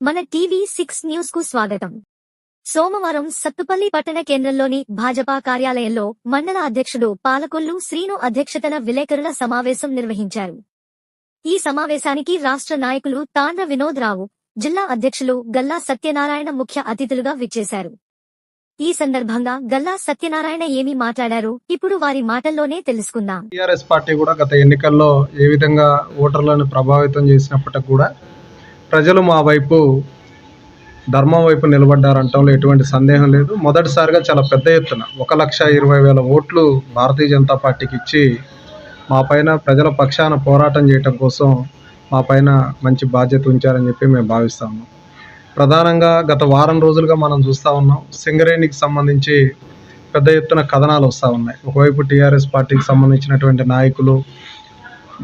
మన TV six న్యూస్కు స్వాగతం. సోమవారం సత్తుపల్లి పట్టణ కేంద్రంలోని భాజపా కార్యాలయంలో మండల అధ్యక్షుడు పాలకొల్లు శ్రీను అధ్యక్షతన విలేకరుల సమావేశం నిర్వహించారు. ఈ సమావేశానికి రాష్ట్ర నాయకులు తాండ్ర వినోద్ రావు జిల్లా అధ్యక్షులు గల్లా సత్యనారాయణ ముఖ్య అతిథులుగా విచ్చేశారు. ఈ సందర్భంగా గల్లా సత్యనారాయణ ఏమి మాట్లాడారు ఇప్పుడు వారి మాటల్లోనే తెలుసుకుందాం. టీఆర్ఎస్ పార్టీ కూడా గత ఎన్నికల్లో ఏ విధంగా ఓటర్లను ప్రభావితం చేసినప్పటికి కూడా ప్రజలు మా వైపు ధర్మం వైపు నిలబడ్డారంటంలో ఎటువంటి సందేహం లేదు. మొదటిసారిగా చాలా పెద్ద ఎత్తున ఒక లక్ష ఇరవై వేల ఓట్లు భారతీయ జనతా పార్టీకి ఇచ్చి మా పైన ప్రజల పక్షాన పోరాటం చేయటం కోసం మా పైన మంచి బాధ్యత ఉంచారని చెప్పి మేము భావిస్తాము ప్రధానంగా గత వారం రోజులుగా మనం చూస్తూ ఉన్నాం. సింగరేణికి సంబంధించి పెద్ద ఎత్తున కథనాలు వస్తూ ఉన్నాయి. ఒకవైపు టీఆర్ఎస్ పార్టీకి సంబంధించినటువంటి నాయకులు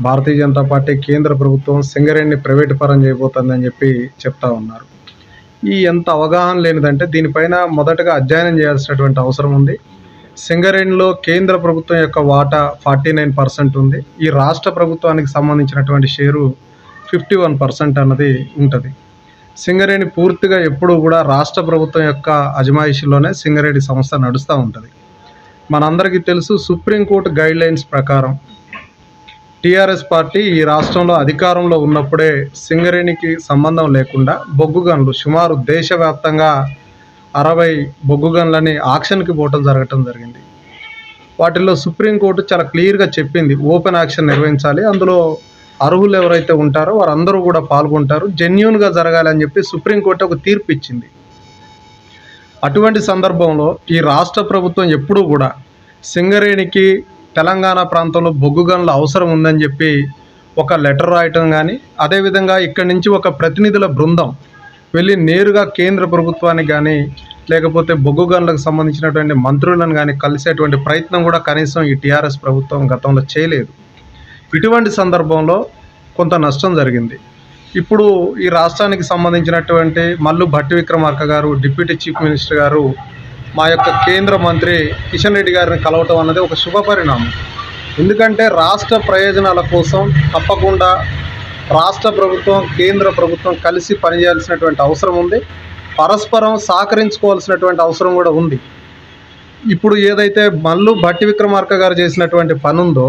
భారతీయ జనతా పార్టీ కేంద్ర ప్రభుత్వం సింగరేణిని ప్రైవేటు పరం చేయబోతుందని చెప్పి చెప్తా ఉన్నారు. ఈ ఎంత అవగాహన లేనిదంటే దీనిపైన మొదటగా అధ్యయనం చేయాల్సినటువంటి అవసరం ఉంది. సింగరేణిలో కేంద్ర ప్రభుత్వం యొక్క వాటా ఫార్టీ నైన్ పర్సెంట్ ఉంది. ఈ రాష్ట్ర ప్రభుత్వానికి సంబంధించినటువంటి షేరు ఫిఫ్టీ వన్ పర్సెంట్ అన్నది ఉంటుంది. సింగరేణి పూర్తిగా ఎప్పుడూ కూడా రాష్ట్ర ప్రభుత్వం యొక్క అజమాయిషిలోనే సింగరేణి సంస్థ నడుస్తూ ఉంటుంది. మనందరికీ తెలుసు సుప్రీంకోర్టు గైడ్ లైన్స్ ప్రకారం టీఆర్ఎస్ పార్టీ ఈ రాష్ట్రంలో అధికారంలో ఉన్నప్పుడే సింగరేణికి సంబంధం లేకుండా బొగ్గు గన్లు సుమారు దేశవ్యాప్తంగా అరవై బొగ్గు గన్లని ఆక్షన్కి పోవటం జరగటం జరిగింది. వాటిల్లో సుప్రీంకోర్టు చాలా క్లియర్గా చెప్పింది ఓపెన్ ఆక్షన్ నిర్వహించాలి. అందులో అర్హులు ఎవరైతే ఉంటారో వారందరూ కూడా పాల్గొంటారు. జెన్యున్గా జరగాలి అని చెప్పి సుప్రీంకోర్టు ఒక తీర్పు ఇచ్చింది. అటువంటి సందర్భంలో ఈ రాష్ట్ర ప్రభుత్వం ఎప్పుడూ కూడా సింగరేణికి తెలంగాణ ప్రాంతంలో బొగ్గు గనుల అవసరం ఉందని చెప్పి ఒక లెటర్ రాయటం కానీ అదేవిధంగా ఇక్కడి నుంచి ఒక ప్రతినిధుల బృందం వెళ్ళి నేరుగా కేంద్ర ప్రభుత్వానికి కానీ లేకపోతే బొగ్గు గనులకు సంబంధించినటువంటి మంత్రులను కానీ కలిసేటువంటి ప్రయత్నం కూడా కనీసం ఈ టీఆర్ఎస్ ప్రభుత్వం గతంలో చేయలేదు. ఇటువంటి సందర్భంలో కొంత నష్టం జరిగింది. ఇప్పుడు ఈ రాష్ట్రానికి సంబంధించినటువంటి మల్లు భట్టి విక్రమార్క గారు డిప్యూటీ చీఫ్ మినిస్టర్ గారు మా యొక్క కేంద్ర మంత్రి కిషన్ రెడ్డి గారిని కలవటం అన్నది ఒక శుభ పరిణామం. ఎందుకంటే రాష్ట్ర ప్రయోజనాల కోసం తప్పకుండా రాష్ట్ర ప్రభుత్వం కేంద్ర ప్రభుత్వం కలిసి పనిచేయాల్సినటువంటి అవసరం ఉంది. పరస్పరం సహకరించుకోవాల్సినటువంటి అవసరం కూడా ఉంది. ఇప్పుడు ఏదైతే మల్లు భట్టి విక్రమార్క గారు చేసినటువంటి పని ఉందో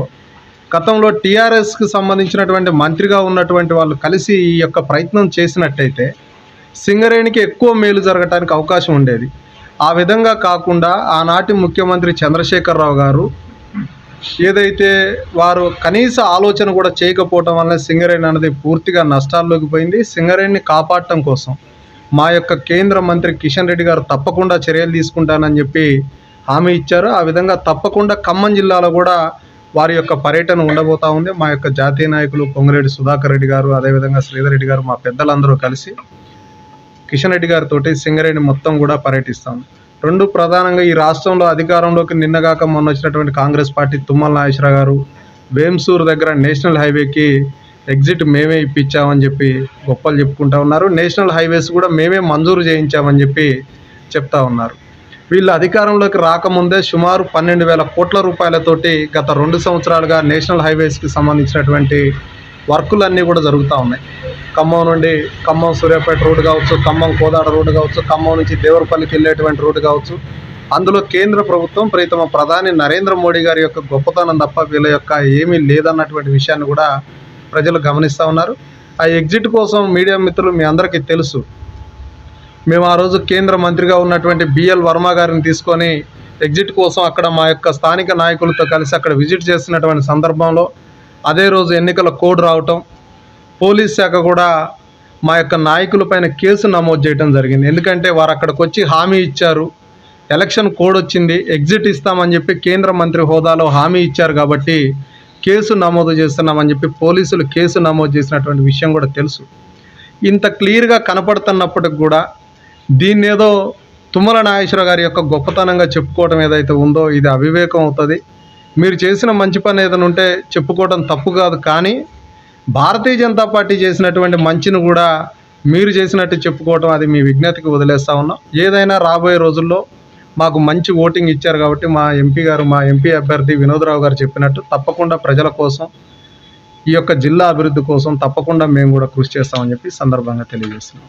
గతంలో టీఆర్ఎస్కి సంబంధించినటువంటి మంత్రిగా ఉన్నటువంటి వాళ్ళు కలిసి ఈ యొక్క ప్రయత్నం చేసినట్టయితే సింగరేణికి ఎక్కువ మేలు జరగటానికి అవకాశం ఉండేది. ఆ విధంగా కాకుండా ఆనాటి ముఖ్యమంత్రి చంద్రశేఖరరావు గారు ఏదైతే వారు కనీస ఆలోచన కూడా చేయకపోవటం వల్ల సింగరేణి అనేది పూర్తిగా నష్టాల్లోకి పోయింది. సింగరేణిని కాపాడటం కోసం మా యొక్క కేంద్ర మంత్రి కిషన్ రెడ్డి గారు తప్పకుండా చర్యలు తీసుకుంటానని చెప్పి హామీ ఇచ్చారు. ఆ విధంగా తప్పకుండా ఖమ్మం జిల్లాలో కూడా వారి యొక్క పర్యటన ఉండబోతా ఉంది. మా యొక్క జాతీయ నాయకులు పొంగిరెడ్డి సుధాకర్ రెడ్డి గారు అదేవిధంగా శ్రీధర్ రెడ్డి గారు మా పెద్దలందరూ కలిసి కిషన్ రెడ్డి గారితో సింగరేణి మొత్తం కూడా పర్యటిస్తాం. రెండు ప్రధానంగా ఈ రాష్ట్రంలో అధికారంలోకి నిన్నగాక మొన్న వచ్చినటువంటి కాంగ్రెస్ పార్టీ తుమ్మల నాగేశ్వరరావు గారు వేమ్సూర్ దగ్గర నేషనల్ హైవేకి ఎగ్జిట్ మేమే ఇప్పించామని చెప్పి గొప్పలు చెప్పుకుంటా ఉన్నారు. నేషనల్ హైవేస్ కూడా మేమే మంజూరు చేయించామని చెప్పి చెప్తా ఉన్నారు. వీళ్ళు అధికారంలోకి రాకముందే సుమారు పన్నెండు వేల కోట్ల రూపాయలతోటి గత రెండు సంవత్సరాలుగా నేషనల్ హైవేస్కి సంబంధించినటువంటి వర్కులన్నీ కూడా జరుగుతూ ఉన్నాయి. ఖమ్మం నుండి ఖమ్మం సూర్యాపేట రోడ్డు కావచ్చు ఖమ్మం కోదాడ రోడ్డు కావచ్చు ఖమ్మం నుంచి దేవరపల్లికి వెళ్ళేటువంటి రోడ్డు కావచ్చు. అందులో కేంద్ర ప్రభుత్వం ప్రీతమ ప్రధాని నరేంద్ర మోడీ గారి యొక్క గొప్పతనం తప్ప వీళ్ళ యొక్క ఏమీ లేదన్నటువంటి విషయాన్ని కూడా ప్రజలు గమనిస్తూ ఉన్నారు. ఆ ఎగ్జిట్ కోసం మీడియా మిత్రులు మీ అందరికీ తెలుసు. మేము ఆ రోజు కేంద్ర మంత్రిగా ఉన్నటువంటి బిఎల్ వర్మ గారిని తీసుకొని ఎగ్జిట్ కోసం అక్కడ మా యొక్క స్థానిక నాయకులతో కలిసి అక్కడ విజిట్ చేస్తున్నటువంటి సందర్భంలో అదే రోజు ఎన్నికల కోడ్ రావటం పోలీస్ శాఖ కూడా మా యొక్క నాయకులపైన కేసు నమోదు చేయడం జరిగింది. ఎందుకంటే వారు అక్కడికి వచ్చి హామీ ఇచ్చారు. ఎలక్షన్ కోడ్ వచ్చింది. ఎగ్జిట్ ఇస్తామని చెప్పి కేంద్ర మంత్రి హోదాలో హామీ ఇచ్చారు కాబట్టి కేసు నమోదు చేస్తున్నామని చెప్పి పోలీసులు కేసు నమోదు చేసినటువంటి విషయం కూడా తెలుసు. ఇంత క్లియర్గా కనపడుతున్నప్పటికి కూడా దీన్ని ఏదో తుమ్మల నాగేశ్వర గారి యొక్క గొప్పతనంగా చెప్పుకోవడం ఏదైతే ఉందో ఇది అవివేకం అవుతుంది. మీరు చేసిన మంచి పని ఏదైనా ఉంటే చెప్పుకోవడం తప్పు కాదు కానీ భారతీయ జనతా పార్టీ చేసినటువంటి మంచిని కూడా మీరు చేసినట్టు చెప్పుకోవటం అది మీ విజ్ఞతకి వదిలేస్తా ఉన్నాం. ఏదైనా రాబోయే రోజుల్లో మాకు మంచి ఓటింగ్ ఇచ్చారు కాబట్టి మా ఎంపీ గారు మా ఎంపీ అభ్యర్థి వినోదరావు గారు చెప్పినట్టు తప్పకుండా ప్రజల కోసం ఈ యొక్క జిల్లా అభివృద్ధి కోసం తప్పకుండా మేము కూడా కృషి చేస్తామని చెప్పి సందర్భంగా తెలియజేస్తున్నాం.